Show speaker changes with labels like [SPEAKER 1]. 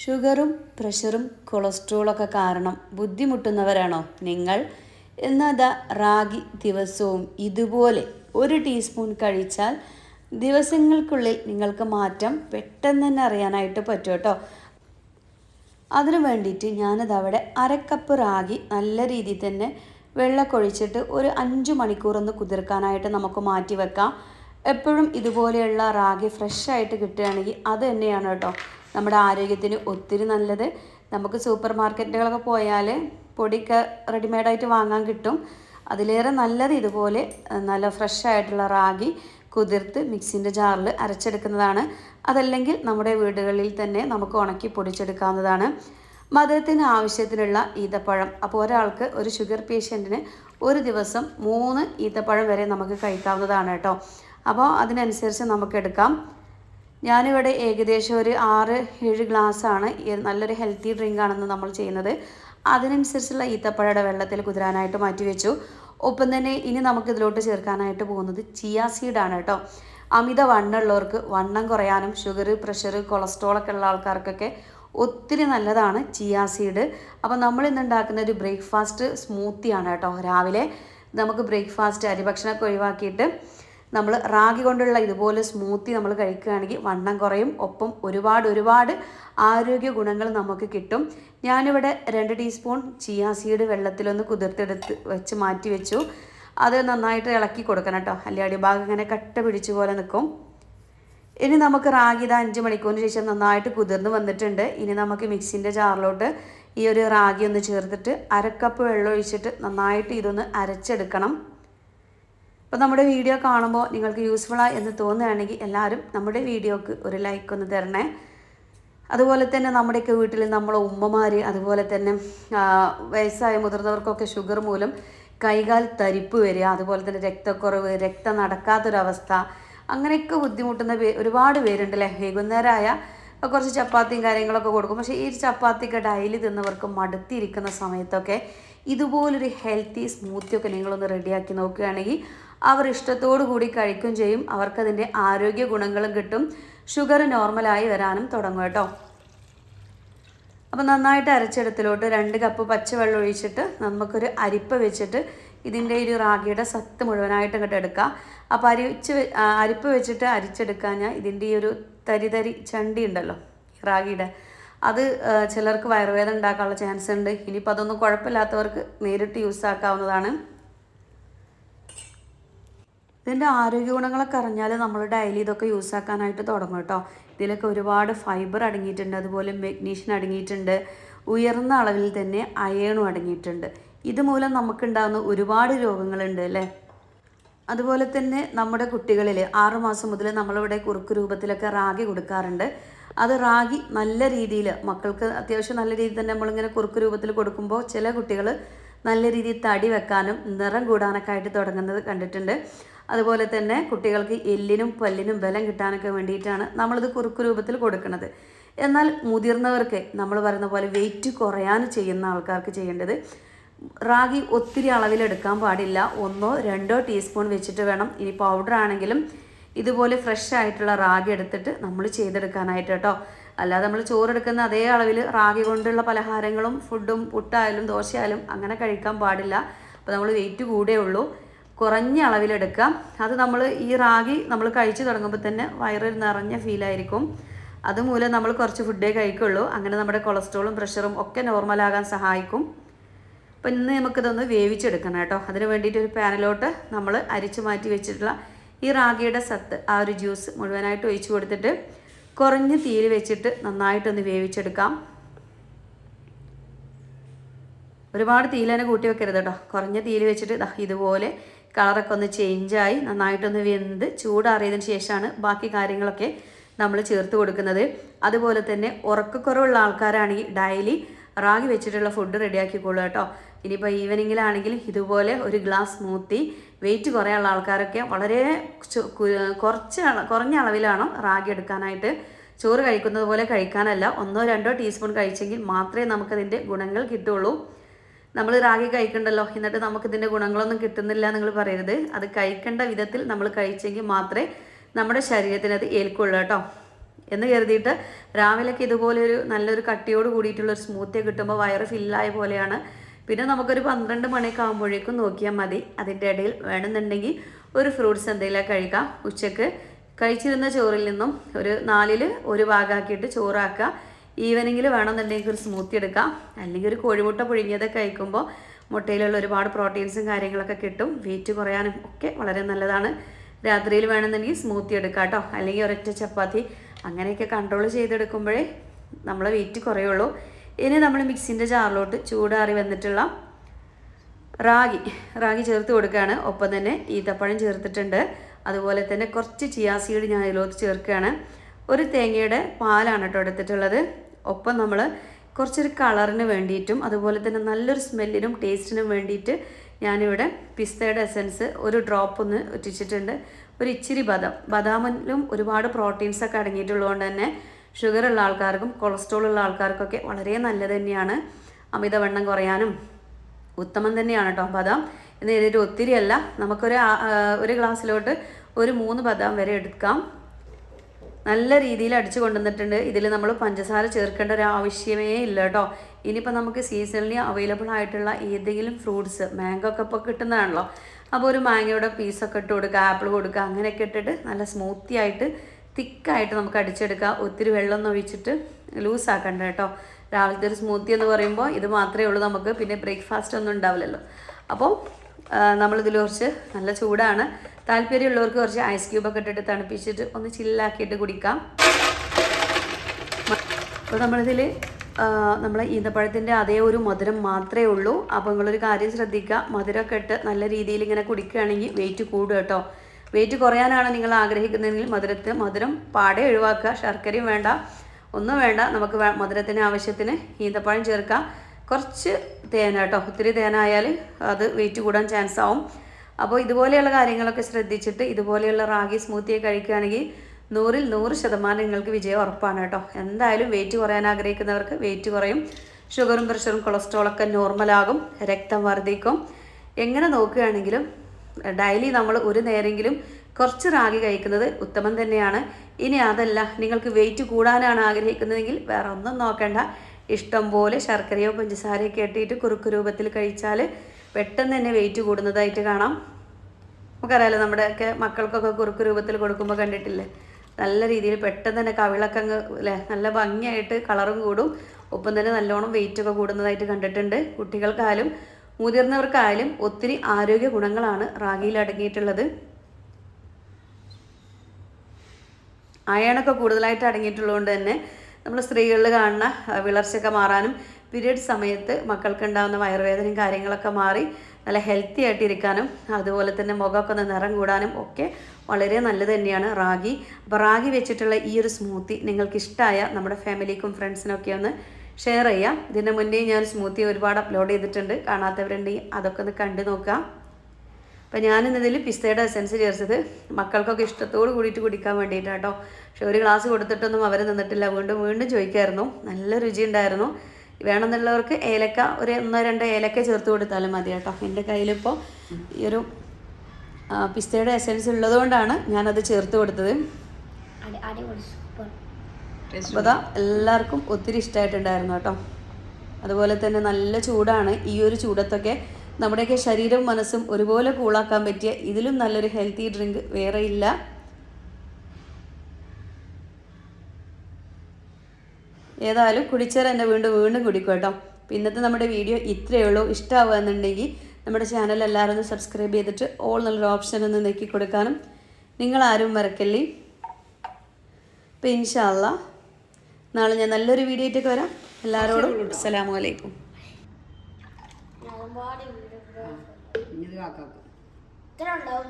[SPEAKER 1] ഷുഗറും പ്രഷറും കൊളസ്ട്രോളൊക്കെ കാരണം ബുദ്ധിമുട്ടുന്നവരാണോ നിങ്ങൾ? എന്നതാ റാഗി ദിവസവും ഇതുപോലെ ഒരു ടീസ്പൂൺ കഴിച്ചാൽ ദിവസങ്ങൾക്കുള്ളിൽ നിങ്ങൾക്ക് മാറ്റം പെട്ടെന്ന് തന്നെ അറിയാനായിട്ട് പറ്റും കേട്ടോ. അതിനു വേണ്ടിയിട്ട് ഞാനത് അവിടെ അരക്കപ്പ് റാഗി നല്ല രീതിയിൽ തന്നെ വെള്ളക്കൊഴിച്ചിട്ട് ഒരു അഞ്ച് മണിക്കൂറൊന്ന് കുതിർക്കാനായിട്ട് നമുക്ക് മാറ്റി വെക്കാം. എപ്പോഴും ഇതുപോലെയുള്ള റാഗി ഫ്രഷ് ആയിട്ട് കിട്ടുകയാണെങ്കിൽ അത് തന്നെയാണ് കേട്ടോ. നമ്മുടെ ആരോഗ്യത്തിന് ഒത്തിരി നല്ലത്. നമുക്ക് സൂപ്പർ മാർക്കറ്റുകളൊക്കെ പോയാൽ പൊടിയൊക്കെ റെഡിമെയ്ഡായിട്ട് വാങ്ങാൻ കിട്ടും. അതിലേറെ നല്ലത് ഇതുപോലെ നല്ല ഫ്രഷ് ആയിട്ടുള്ള റാഗി കുതിർത്ത് മിക്സിന്റെ ജാറിൽ അരച്ചെടുക്കുന്നതാണ്. അതല്ലെങ്കിൽ നമ്മുടെ വീടുകളിൽ തന്നെ നമുക്ക് ഉണക്കി പൊടിച്ചെടുക്കാവുന്നതാണ്. മധുരത്തിന് ആവശ്യത്തിനുള്ള ഈത്തപ്പഴം. അപ്പോൾ ഒരാൾക്ക് ഒരു ഷുഗർ പേഷ്യന്റിന് ഒരു ദിവസം മൂന്ന് ഈത്തപ്പഴം വരെ നമുക്ക് കഴിക്കാവുന്നതാണ് കേട്ടോ. അപ്പോൾ അതിനനുസരിച്ച് നമുക്ക് എടുക്കാം. ഞാനിവിടെ ഏകദേശം ഒരു ആറ് ഏഴ് ഗ്ലാസ്സാണ്. നല്ലൊരു ഹെൽത്തി ഡ്രിങ്ക് ആണെന്ന് നമ്മൾ ചെയ്യുന്നത്. അതിനനുസരിച്ചുള്ള ഈത്തപ്പഴയുടെ വെള്ളത്തിൽ കുതിരാനായിട്ട് മാറ്റി വെച്ചു ഒപ്പം തന്നെ ഇനി നമുക്ക് ഇതിലോട്ട് ചേർക്കാനായിട്ട് പോകുന്നത് ചിയ സീഡാണ് കേട്ടോ. അമിത വണ്ണമുള്ളവർക്ക് വണ്ണം കുറയാനും ഷുഗർ പ്രഷർ കൊളസ്ട്രോൾ ഒക്കെ ഉള്ള ആൾക്കാർക്കൊക്കെ ഒത്തിരി നല്ലതാണ് ചിയാസീഡ് സീഡ്. അപ്പോൾ നമ്മൾ ഇന്ന് ഉണ്ടാക്കുന്ന ഒരു ബ്രേക്ക്ഫാസ്റ്റ് സ്മൂത്തിയാണ് കേട്ടോ. രാവിലെ നമുക്ക് ബ്രേക്ക്ഫാസ്റ്റ് അരിഭക്ഷണമൊക്കെ ഒഴിവാക്കിയിട്ട് നമ്മൾ റാഗി കൊണ്ടുള്ള ഇതുപോലെ സ്മൂത്തി നമ്മൾ കഴിക്കുകയാണെങ്കിൽ വണ്ണം കുറയും. ഒപ്പം ഒരുപാട് ഒരുപാട് ആരോഗ്യ ഗുണങ്ങൾ നമുക്ക് കിട്ടും. ഞാനിവിടെ രണ്ട് ടീസ്പൂൺ ചിയാ സീഡ് വെള്ളത്തിലൊന്ന് കുതിർത്തെടുത്ത് വെച്ച് മാറ്റി വെച്ചു. അത് നന്നായിട്ട് ഇളക്കി കൊടുക്കണം കേട്ടോ. അല്ലെ അടിഭാഗം ഇങ്ങനെ കട്ട പിടിച്ച പോലെ നിൽക്കും. ഇനി നമുക്ക് റാഗി ഇത് അഞ്ച് മണിക്കൂറിന് ശേഷം നന്നായിട്ട് കുതിർന്ന് വന്നിട്ടുണ്ട്. ഇനി നമുക്ക് മിക്സിന്റെ ജാറിലോട്ട് ഈ ഒരു റാഗി ഒന്ന് ചേർത്തിട്ട് അരക്കപ്പ് വെള്ളം ഒഴിച്ചിട്ട് നന്നായിട്ട് ഇതൊന്ന് അരച്ചെടുക്കണം. അപ്പോൾ നമ്മുടെ വീഡിയോ കാണുമ്പോൾ നിങ്ങൾക്ക് യൂസ്ഫുള്ളായി എന്ന് തോന്നുകയാണെങ്കിൽ എല്ലാവരും നമ്മുടെ വീഡിയോക്ക് ഒരു ലൈക്ക് ഒന്ന് തരണേ. അതുപോലെ തന്നെ നമ്മുടെയൊക്കെ വീട്ടിൽ നമ്മളെ ഉമ്മമാർ അതുപോലെ തന്നെ വയസ്സായ മുതിർന്നവർക്കൊക്കെ ഷുഗർ മൂലം കൈകാൽ തരിപ്പ് വരിക അതുപോലെ തന്നെ രക്തക്കുറവ് രക്തം നടക്കാത്തൊരവസ്ഥ അങ്ങനെയൊക്കെ ബുദ്ധിമുട്ടുന്ന പേ ഒരുപാട് പേരുണ്ട് അല്ലേ വൈകുന്നേരമായ കുറച്ച് ചപ്പാത്തിയും കാര്യങ്ങളൊക്കെ കൊടുക്കും. പക്ഷേ ഈ ചപ്പാത്തിയൊക്കെ ഡെയിലി തിന്നവർക്ക് മടുത്തിരിക്കുന്ന സമയത്തൊക്കെ ഇതുപോലൊരു ഹെൽത്തി സ്മൂത്തിയൊക്കെ നിങ്ങളൊന്ന് റെഡിയാക്കി നോക്കുകയാണെങ്കിൽ അവർ ഇഷ്ടത്തോടു കൂടി കഴിക്കുകയും ചെയ്യും. അവർക്കതിന്റെ ആരോഗ്യ ഗുണങ്ങളും കിട്ടും. ഷുഗർ നോർമലായി വരാനും തുടങ്ങും കേട്ടോ. അപ്പോൾ നന്നായിട്ട് അരച്ചെടുത്തിലോട്ട് രണ്ട് കപ്പ് പച്ചവെള്ളം ഒഴിച്ചിട്ട് നമുക്കൊരു അരിപ്പ വെച്ചിട്ട് ഇതിന്റെ ഒരു റാഗിയുടെ സത്ത് മുഴുവനായിട്ട് ഇങ്ങോട്ട് എടുക്കുക. അപ്പോൾ അരിച്ച് അരിപ്പ് വെച്ചിട്ട് അരിച്ചെടുക്കാൻ ഞാൻ ഇതിന്റെ ഈ ഒരു തരി തരി ചണ്ടി ഉണ്ടല്ലോ റാഗിയുടെ. അത് ചിലർക്ക് വയറുവേദന ഉണ്ടാക്കാനുള്ള ചാൻസ് ഉണ്ട്. ഇനിയിപ്പോൾ അതൊന്നും കുഴപ്പമില്ലാത്തവർക്ക് നേരിട്ട് യൂസ് ആക്കാവുന്നതാണ്. ഇതിന്റെ ആരോഗ്യ ഗുണങ്ങളൊക്കെ അറിഞ്ഞാൽ നമ്മൾ ഡെയിലി ഇതൊക്കെ യൂസ് ആക്കാനായിട്ട് തുടങ്ങും കേട്ടോ ഇതിലൊക്കെ ഒരുപാട് ഫൈബർ അടങ്ങിയിട്ടുണ്ട്. അതുപോലെ മെഗ്നീഷ്യൻ അടങ്ങിയിട്ടുണ്ട്. ഉയർന്ന അളവിൽ തന്നെ അയേണും അടങ്ങിയിട്ടുണ്ട്. ഇതുമൂലം നമുക്കുണ്ടാകുന്ന ഒരുപാട് രോഗങ്ങളുണ്ട് അല്ലേ? അതുപോലെ തന്നെ നമ്മുടെ കുട്ടികളിൽ ആറുമാസം മുതൽ നമ്മളിവിടെ കുറുക്ക് രൂപത്തിലൊക്കെ റാഗി കൊടുക്കാറുണ്ട്. അത് റാഗി നല്ല രീതിയിൽ മക്കൾക്ക് അത്യാവശ്യം നല്ല രീതിയിൽ തന്നെ നമ്മളിങ്ങനെ കുറുക്ക് രൂപത്തിൽ കൊടുക്കുമ്പോൾ ചില കുട്ടികൾ നല്ല രീതിയിൽ തടി വെക്കാനും നിറം കൂടാനൊക്കെ ആയിട്ട് തുടങ്ങുന്നത് കണ്ടിട്ടുണ്ട്. അതുപോലെ തന്നെ കുട്ടികൾക്ക് എല്ലിനും പല്ലിനും ബലം കിട്ടാനൊക്കെ വേണ്ടിയിട്ടാണ് നമ്മളിത് കുറുക്ക് രൂപത്തിൽ കൊടുക്കുന്നത്. എന്നാൽ മുതിർന്നവർക്ക് നമ്മൾ പറയുന്ന പോലെ വെയിറ്റ് കുറയാൻ ചെയ്യുന്ന ആൾക്കാർക്ക് ചെയ്യേണ്ടത് റാഗി ഒത്തിരി അളവിലെടുക്കാൻ പാടില്ല. ഒന്നോ രണ്ടോ ടീസ്പൂൺ വെച്ചിട്ട് വേണം. ഇനി പൗഡർ ആണെങ്കിലും ഇതുപോലെ ഫ്രഷ് ആയിട്ടുള്ള റാഗി എടുത്തിട്ട് നമ്മൾ ചെയ്തെടുക്കാനായിട്ട് കേട്ടോ. അല്ലാതെ നമ്മൾ ചോറെടുക്കുന്ന അതേ അളവിൽ റാഗി കൊണ്ടുള്ള പലഹാരങ്ങളും ഫുഡും പുട്ടായാലും ദോശയായാലും അങ്ങനെ കഴിക്കാൻ പാടില്ല. അപ്പോൾ നമ്മൾ വെയിറ്റ് കൂടേ ഉള്ളൂ. കുറഞ്ഞ അളവിലെടുക്കാം. അത് നമ്മൾ ഈ റാഗി നമ്മൾ കഴിച്ചു തുടങ്ങുമ്പോൾ തന്നെ വയറിൽ നിറഞ്ഞ ഫീലായിരിക്കും അതുമൂലം നമ്മൾ കുറച്ച് ഫുഡേ കഴിക്കുള്ളൂ. അങ്ങനെ നമ്മുടെ കൊളസ്ട്രോളും പ്രഷറും ഒക്കെ നോർമലാകാൻ സഹായിക്കും. അപ്പോൾ ഇന്ന് നമുക്കിതൊന്ന് വേവിച്ചെടുക്കണം കേട്ടോ. അതിന് വേണ്ടിയിട്ട് ഒരു പാനിലോട്ട് നമ്മൾ അരിച്ചു മാറ്റി വെച്ചിട്ടുള്ള ഈ റാഗിയുടെ സത്ത് ആ ഒരു ജ്യൂസ് മുഴുവനായിട്ട് ഒഴിച്ചു കൊടുത്തിട്ട് കുറഞ്ഞ തീയിൽ വെച്ചിട്ട് നന്നായിട്ടൊന്ന് വേവിച്ചെടുക്കാം. ഒരുപാട് തീയിൽ കൂട്ടി വെക്കരുത് കേട്ടോ. കുറഞ്ഞ തീയിൽ വെച്ചിട്ട് ഇതുപോലെ കളറൊക്കെ ഒന്ന് ചേഞ്ചായി നന്നായിട്ടൊന്ന് വെന്ത് ചൂടാറിയതിന് ശേഷമാണ് ബാക്കി കാര്യങ്ങളൊക്കെ നമ്മൾ ചേർത്ത് കൊടുക്കുന്നത്. അതുപോലെ തന്നെ ഉറക്കക്കുറവുള്ള ആൾക്കാരാണെങ്കിൽ ഡെയിലി റാഗി വെച്ചിട്ടുള്ള ഫുഡ് റെഡിയാക്കിക്കോളൂ കേട്ടോ. ഇനിയിപ്പോൾ ഈവനിങ്ങിലാണെങ്കിൽ ഇതുപോലെ ഒരു ഗ്ലാസ് സ്മൂത്തി വെയിറ്റ് കുറയുള്ള ആൾക്കാരൊക്കെ വളരെ കുറച്ച് കുറഞ്ഞ അളവിലാണോ റാഗി എടുക്കാനായിട്ട് ചോറ് കഴിക്കുന്നത് പോലെ കഴിക്കാനല്ല. ഒന്നോ രണ്ടോ ടീസ്പൂൺ കഴിച്ചെങ്കിൽ മാത്രമേ നമുക്കതിന്റെ ഗുണങ്ങൾ കിട്ടുള്ളൂ. നമ്മൾ റാഗി കഴിക്കണ്ടല്ലോ. എന്നിട്ട് നമുക്കിതിന്റെ ഗുണങ്ങളൊന്നും കിട്ടുന്നില്ല നിങ്ങൾ പറയരുത്. അത് കഴിക്കേണ്ട വിധത്തിൽ നമ്മൾ കഴിച്ചെങ്കിൽ മാത്രമേ നമ്മുടെ ശരീരത്തിന് അത് ഏൽക്കുള്ളൂ കേട്ടോ. എന്ന് കരുതിയിട്ട് രാവിലെയൊക്കെ ഇതുപോലെ ഒരു നല്ലൊരു കട്ടിയോട് കൂടിയിട്ടുള്ള ഒരു സ്മൂത്തി കിട്ടുമ്പോൾ വയറ് ഫില്ലായ പോലെയാണ്. പിന്നെ നമുക്കൊരു പന്ത്രണ്ട് മണിയൊക്കെ ആകുമ്പോഴേക്കും നോക്കിയാൽ മതി. അതിന്റെ ഇടയിൽ വേണമെന്നുണ്ടെങ്കിൽ ഒരു ഫ്രൂട്ട്സ് എന്തെങ്കിലും കഴിക്കാം. ഉച്ചയ്ക്ക് കഴിച്ചിരുന്ന ചോറിൽ നിന്നും ഒരു നാലിൽ ഒരു ഭാഗമാക്കിയിട്ട് ചോറാക്കുക. ഈവനിങ്ങിൽ വേണമെന്നുണ്ടെങ്കിൽ ഒരു സ്മൂത്തി എടുക്കാം. അല്ലെങ്കിൽ ഒരു കോഴിമുട്ട പുഴുങ്ങിയതൊക്കെ കഴിക്കുമ്പോൾ മുട്ടയിലുള്ള ഒരുപാട് പ്രോട്ടീൻസും കാര്യങ്ങളൊക്കെ കിട്ടും. വെയിറ്റ് കുറയാനും ഒക്കെ വളരെ നല്ലതാണ്. രാത്രിയിൽ വേണമെന്നുണ്ടെങ്കിൽ സ്മൂത്തി എടുക്കാം കേട്ടോ. അല്ലെങ്കിൽ ഒരൊറ്റ ചപ്പാത്തി. അങ്ങനെയൊക്കെ കൺട്രോൾ ചെയ്തെടുക്കുമ്പോഴേ നമ്മളെ വെയിറ്റ് കുറയുള്ളൂ. ഇനി നമ്മൾ മിക്സിന്റെ ജാറിലോട്ട് ചൂടാറി വന്നിട്ടുള്ള റാഗി റാഗി ചേർത്ത് കൊടുക്കുകയാണ്. ഒപ്പം തന്നെ ഈത്തപ്പഴം ചേർത്തിട്ടുണ്ട്. അതുപോലെ തന്നെ കുറച്ച് ചിയാസീഡ് ഞാൻ അതിലോട്ട് ചേർക്കുകയാണ്. ഒരു തേങ്ങയുടെ പാലാണ് കേട്ടോ എടുത്തിട്ടുള്ളത്. ഒപ്പം നമ്മൾ കുറച്ചൊരു കളറിന് വേണ്ടിയിട്ടും അതുപോലെ തന്നെ നല്ലൊരു സ്മെല്ലിനും ടേസ്റ്റിനും വേണ്ടിയിട്ട് ഞാനിവിടെ പിസ്തയുടെ എസൻസ് ഒരു ഡ്രോപ്പ് ഒന്ന് ഒറ്റിച്ചിട്ടുണ്ട്. ഒരു ഇച്ചിരി ബദാം. ബദാമിലും ഒരുപാട് പ്രോട്ടീൻസൊക്കെ അടങ്ങിയിട്ടുള്ളതുകൊണ്ട് തന്നെ ഷുഗർ ഉള്ള ആൾക്കാർക്കും കൊളസ്ട്രോൾ ഉള്ള ആൾക്കാർക്കൊക്കെ വളരെ നല്ലത് തന്നെയാണ്. അമിതവണ്ണം കുറയാനും ഉത്തമം തന്നെയാണ് കേട്ടോ ബദാം. എന്ന് എഴുതിയിട്ട് ഒത്തിരിയല്ല. നമുക്കൊരു ഒരു ഗ്ലാസ്സിലോട്ട് ഒരു മൂന്ന് ബദാം വരെ എടുക്കാം. നല്ല രീതിയിൽ അടിച്ചു കൊണ്ടുവന്നിട്ടുണ്ട്. ഇതിൽ നമ്മൾ പഞ്ചസാര ചേർക്കേണ്ട ഒരു ആവശ്യമേ ഇല്ല കേട്ടോ. ഇനിയിപ്പോൾ നമുക്ക് സീസണലി അവൈലബിൾ ആയിട്ടുള്ള ഏതെങ്കിലും ഫ്രൂട്ട്സ് മാംഗോ ഒക്കെ ഇപ്പോൾ കിട്ടുന്നതാണല്ലോ. അപ്പോൾ ഒരു മാങ്ങയുടെ പീസൊക്കെ ഇട്ട് കൊടുക്കുക ആപ്പിൾ കൊടുക്കുക അങ്ങനെയൊക്കെ ഇട്ടിട്ട് നല്ല സ്മൂത്തി ആയിട്ട് തിക്കായിട്ട് നമുക്ക് അടിച്ചെടുക്കുക. ഒത്തിരി വെള്ളം ഒഴിച്ചിട്ട് ലൂസ് ആക്കേണ്ട കേട്ടോ. രാവിലത്തെ ഒരു സ്മൂത്തി എന്ന് പറയുമ്പോൾ ഇത് മാത്രമേ ഉള്ളൂ നമുക്ക്. പിന്നെ ബ്രേക്ക്ഫാസ്റ്റ് ഒന്നും ഉണ്ടാവില്ലല്ലോ. അപ്പോൾ നമ്മളിതിൽ കുറച്ച് നല്ല ചൂടാണ്. താല്പര്യമുള്ളവർക്ക് കുറച്ച് ഐസ് ക്യൂബൊക്കെ ഇട്ടിട്ട് തണുപ്പിച്ചിട്ട് ഒന്ന് ചില്ലാക്കിയിട്ട് കുടിക്കാം. അപ്പോൾ നമ്മളിതിൽ നമ്മളെ ഈന്തപ്പഴത്തിന്റെ അതേ ഒരു മധുരം മാത്രമേ ഉള്ളൂ. അപ്പോൾ നിങ്ങളൊരു കാര്യം ശ്രദ്ധിക്കുക. മധുരമൊക്കെ ഇട്ട് നല്ല രീതിയിൽ ഇങ്ങനെ കുടിക്കുകയാണെങ്കിൽ വെയിറ്റ് കൂടും കേട്ടോ. വെയിറ്റ് കുറയാനാണ് നിങ്ങൾ ആഗ്രഹിക്കുന്നതെങ്കിൽ മധുരത്തെ മധുരം പാടെ ഒഴിവാക്കുക. ശർക്കരയും വേണ്ട. ഒന്നും വേണ്ട. നമുക്ക് മധുരത്തിന് ആവശ്യത്തിന് ഈന്തപ്പഴം ചേർക്കാം. കുറച്ച് തേന കേട്ടോ. ഒത്തിരി തേനായാൽ അത് വെയിറ്റ് കൂടാൻ ചാൻസ് ആവും. അപ്പോൾ ഇതുപോലെയുള്ള കാര്യങ്ങളൊക്കെ ശ്രദ്ധിച്ചിട്ട് ഇതുപോലെയുള്ള റാഗി സ്മൂത്തിയെ കഴിക്കുകയാണെങ്കിൽ നൂറിൽ നൂറ് ശതമാനം നിങ്ങൾക്ക് വിജയം ഉറപ്പാണ് കേട്ടോ. എന്തായാലും വെയിറ്റ് കുറയാൻ ആഗ്രഹിക്കുന്നവർക്ക് വെയിറ്റ് കുറയും. ഷുഗറും പ്രഷറും കൊളസ്ട്രോളൊക്കെ നോർമലാകും രക്തം വർദ്ധിക്കും. എങ്ങനെ നോക്കുകയാണെങ്കിലും ഡെയിലി നമ്മൾ ഒരു നേരെങ്കിലും കുറച്ച് റാഗി കഴിക്കുന്നത് ഉത്തമം തന്നെയാണ്. ഇനി അതല്ല നിങ്ങൾക്ക് വെയിറ്റ് കൂടാനാണ് ആഗ്രഹിക്കുന്നതെങ്കിൽ വേറെ ഒന്നും നോക്കേണ്ട. ഇഷ്ടം പോലെ ശർക്കരയോ പഞ്ചസാരയോ കെട്ടിയിട്ട് കുറുക്ക് രൂപത്തിൽ കഴിച്ചാൽ പെട്ടെന്ന് തന്നെ വെയിറ്റ് കൂടുന്നതായിട്ട് കാണാം. നമുക്കറിയാലോ നമ്മുടെയൊക്കെ മക്കൾക്കൊക്കെ കുറുക്ക് രൂപത്തിൽ കൊടുക്കുമ്പോൾ കണ്ടിട്ടില്ലേ? നല്ല രീതിയിൽ പെട്ടെന്ന് തന്നെ കവിളൊക്കെ അങ്ങ് അല്ലേ? നല്ല ഭംഗിയായിട്ട് കളറും കൂടും. ഒപ്പം തന്നെ നല്ലോണം വെയിറ്റ് ഒക്കെ കൂടുന്നതായിട്ട് കണ്ടിട്ടുണ്ട് കുട്ടികൾക്കായാലും മുതിർന്നവർക്കായാലും ഒത്തിരി ആരോഗ്യ ഗുണങ്ങളാണ് റാഗിയിൽ അടങ്ങിയിട്ടുള്ളത്. അയണൊക്കെ കൂടുതലായിട്ട് അടങ്ങിയിട്ടുള്ളതുകൊണ്ട് തന്നെ നമ്മൾ സ്ത്രീകളിൽ കാണുന്ന വിളർച്ചയൊക്കെ മാറാനും പീരീഡ് സമയത്ത് മക്കൾക്ക് ഉണ്ടാകുന്ന വയറുവേദനയും കാര്യങ്ങളൊക്കെ മാറി നല്ല ഹെൽത്തി ആയിട്ട് ഇരിക്കാനും അതുപോലെ തന്നെ മുഖമൊക്കെ ഒന്ന് നിറം കൂടാനും ഒക്കെ വളരെ നല്ലത് തന്നെയാണ് റാഗി. അപ്പോൾ റാഗി വെച്ചിട്ടുള്ള ഈ ഒരു സ്മൂത്തി നിങ്ങൾക്ക് ഇഷ്ടമായ നമ്മുടെ ഫാമിലിക്കും ഫ്രണ്ട്സിനൊക്കെ ഒന്ന് ഷെയർ ചെയ്യാം. ഇതിന് മുന്നേ ഞാൻ സ്മൂത്തി ഒരുപാട് അപ്ലോഡ് ചെയ്തിട്ടുണ്ട്. കാണാത്തവരുണ്ടെങ്കിൽ അതൊക്കെ ഒന്ന് കണ്ടു നോക്കാം അപ്പം ഞാനിന്നതിൽ പിസ്തയുടെ എസെൻസ് ചേർത്തത് മക്കൾക്കൊക്കെ ഇഷ്ടത്തോട് കൂടിയിട്ട് കുടിക്കാൻ വേണ്ടിയിട്ടാണ് കേട്ടോ പക്ഷെ ഒരു ഗ്ലാസ് കൊടുത്തിട്ടൊന്നും അവർ നിന്നിട്ടില്ല. വീണ്ടും വീണ്ടും ചോദിക്കായിരുന്നു. നല്ല രുചി ഉണ്ടായിരുന്നു. വേണമെന്നുള്ളവർക്ക് ഏലക്ക ഒരു ഒന്നോ രണ്ടോ ഏലക്ക ചേർത്ത് കൊടുത്താലും മതി കേട്ടോ. എന്റെ കയ്യിലിപ്പോൾ ഈ ഒരു പിസ്തയുടെ എസൻസ് ഉള്ളതുകൊണ്ടാണ് ഞാനത് ചേർത്ത് കൊടുത്തത്. അപ്പോൾ അതാ എല്ലാവർക്കും ഒത്തിരി ഇഷ്ടമായിട്ടുണ്ടായിരുന്നു കേട്ടോ. അതുപോലെ തന്നെ നല്ല ചൂടാണ് ഈ ഒരു ചൂടത്തൊക്കെ നമ്മുടെയൊക്കെ ശരീരവും മനസ്സും ഒരുപോലെ കൂളാക്കാൻ പറ്റിയ ഇതിലും നല്ലൊരു ഹെൽത്തി ഡ്രിങ്ക് വേറെ ഇല്ല. ഏതായാലും കുടിച്ചേരാൻ എന്റെ വീണ്ടും വീണ്ടും കുടിക്കും കേട്ടോ. അപ്പോൾ ഇന്നത്തെ നമ്മുടെ വീഡിയോ ഇത്രയേ ഉള്ളൂ. ഇഷ്ടമാവുകയെന്നുണ്ടെങ്കിൽ നമ്മുടെ ചാനൽ എല്ലാവരും ഒന്ന് സബ്സ്ക്രൈബ് ചെയ്തിട്ട് ഓൾ നല്ലൊരു ഓപ്ഷൻ ഒന്ന് നെക്കി കൊടുക്കാനും നിങ്ങളാരും മറക്കല്ലേ. അപ്പോൾ ഇൻഷാല്ല നാളെ ഞാൻ നല്ലൊരു വീഡിയോ ആയിട്ടൊക്കെ വരാം. എല്ലാവരോടും അസ്സാം അലൈക്കും
[SPEAKER 2] നല്ലപാട് വീഡിയോ
[SPEAKER 3] ഇത് കാക്കാക്കും
[SPEAKER 2] ഇത്ര ഉണ്ടാവും